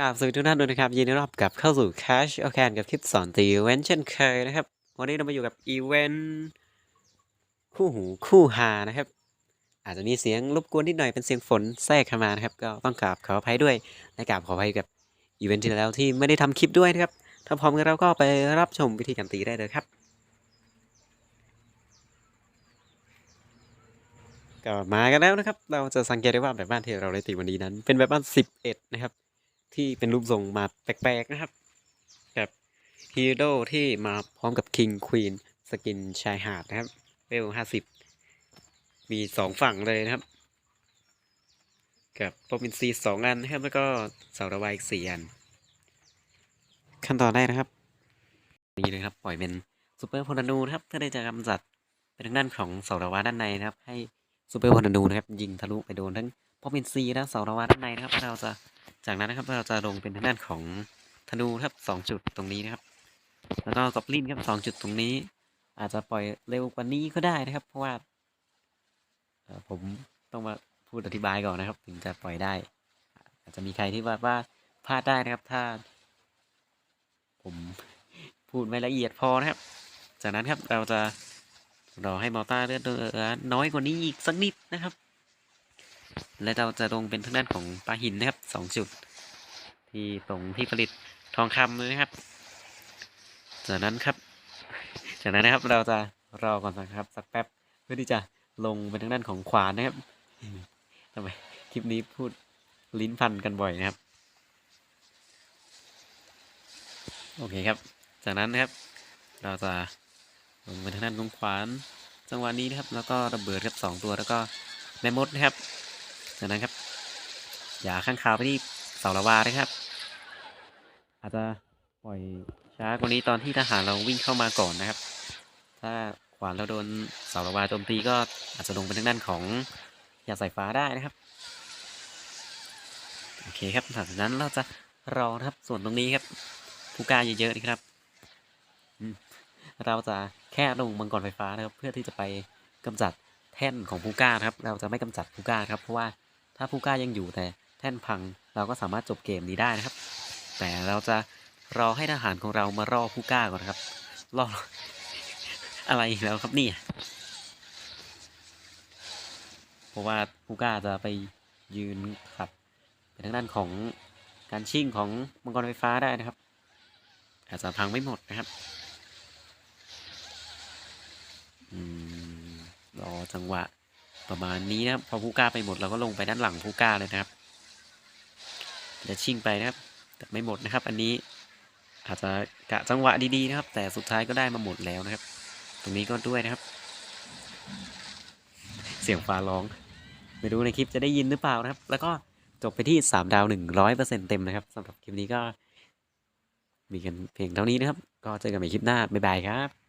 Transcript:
กราบสวัสดีทุกท่านด้วยนะครับ ยินดีต้อนรับกลับเข้าสู่ Cash o c a n กับคลิปสอนตีอีเวนเช่นเคยนะครับ วันนี้เรามาอยู่กับอีเวนต์คู่หูคู่หานะครับ อาจจะมีเสียงรบกวนนิดหน่อยเป็นเสียงฝนแทรกเข้ามานะครับ ก็ต้องกราบขออภัยด้วยและกราบขออภัยกับอีเวนต์ที่แล้วที่ไม่ได้ทำคลิปด้วยนะครับ ถ้าพร้อมกันเราก็ไปรับชมวิธีการตีได้เลยครับ ก็มากันแล้วนะครับ เราจะสังเกตได้ว่าแบบบ้านที่เราได้ตีวันนี้นั้น เป็นแบบบ้าน 11 นะครับ ที่เป็นรูปทรงมาแปลกๆนะครับแบบฮีโร่ที่มาพร้อมกับคิงควีนสกินชายหาดนะครับเวลห้าสิบมีสองฝั่งเลยนะครับ กับโปรมินซีสองอันนะครับ แล้วก็เสาระบายอีกสี่อัน ขั้นตอนแรกนะครับ นี่เลยครับ ปล่อยเป็นซูเปอร์พลนูนะครับเพื่อที่จะกำจัดเป็นทางด้านของเสาระวาด้านในนะครับ ให้ซูเปอร์พลนูนะครับ ยิงทะลุไปโดนทั้งโปรมินซีและเสาระวาด้านในนะครับเราจะ จากนั้นนะครับเราจะลงเป็นทางด้านของธนูครับสองจุดตรงนี้นะครับ แล้วก็กอบลินครับสองจุดตรงนี้ อาจจะปล่อยเร็วกว่านี้ก็ได้นะครับ เพราะว่าผมต้องมาพูดอธิบายก่อนนะครับ ถึงจะปล่อยได้ อาจจะมีใครที่ว่าว่าพลาดได้นะครับ ถ้า ผมพูดไม่ละเอียดพอนะครับ จากนั้นครับเราจะรอให้มอต้าเลือดน้อยกว่านี้อีกสักนิดนะครับ และเราจะลงเป็นทางด้านของปลาหินนะครับสองจุด ที่ตรงที่ผลิตทองคำเลยนะครับ จากนั้นครับ จากนั้นนะครับเราจะรอก่อนนะครับสักแป๊บเพื่อที่จะลงเป็นทางด้านของขวานนะครับทำไมคลิปนี้พูดลิ้นพันกันบ่อยนะครับ โอเคครับ จากนั้นนะครับ เราจะลงเป็นทางด้านของขวานจังหวะนี้นะครับ แล้วก็ระเบิดครับสองตัวแล้วก็แม่มดนะครับ จากนั้นครับ อย่าข้างคาวไปที่เสาละวานะครับ อาจจะปล่อยช้ากว่านี้ตอนที่ทหารเราวิ่งเข้ามาก่อนนะครับ ถ้าขวานเราโดนเสาละวาโจมตีก็อาจจะลงไปทางด้านของยาสายฟ้าได้นะครับโอเคครับหลังจากนั้นเราจะรอนะครับส่วนตรงนี้ครับผู้กล้าเยอะๆนะครับเราจะแค่ลงมังกรไฟฟ้านะครับ เพื่อที่จะไปกำจัดแท่นของผู้กล้าครับ เราจะไม่กำจัดผู้กล้าครับเพราะว่า ถ้าผู้กล้ายังอยู่แต่แท่นพังเราก็สามารถจบเกมนี้ได้นะครับ แต่เราจะรอให้ทหารของเรามารอผู้กล้าก่อนครับรออะไรแล้วครับนี่เพราะว่าผู้กล้าจะไปยืนขัดเป็นทางด้านของการชิ่งของมังกรไฟฟ้าได้นะครับ อาจจะพังไม่หมดนะครับอืมรอจังหวะ ประมาณนี้นะครับพอผู้กล้าไปหมดเราก็ลงไปด้านหลังผู้กล้าเลยนะครับจะชิ่งไปนะครับแต่ไม่หมดนะครับ อันนี้อาจจะกะจังหวะดีๆนะครับ แต่สุดท้ายก็ได้มาหมดแล้วนะครับ ตรงนี้ก็ด้วยนะครับ เสียงฟ้าร้อง ไม่รู้ในคลิปจะได้ยินหรือเปล่านะครับ แล้วก็จบไปที่สามดาวหนึ่งร้อยเปอร์เซ็นเต็มนะครับสำหรับคลิปนี้ก็ มีกันเพียงเท่านี้นะครับ ก็เจอกันใหม่คลิปหน้าบ๊ายบายครับ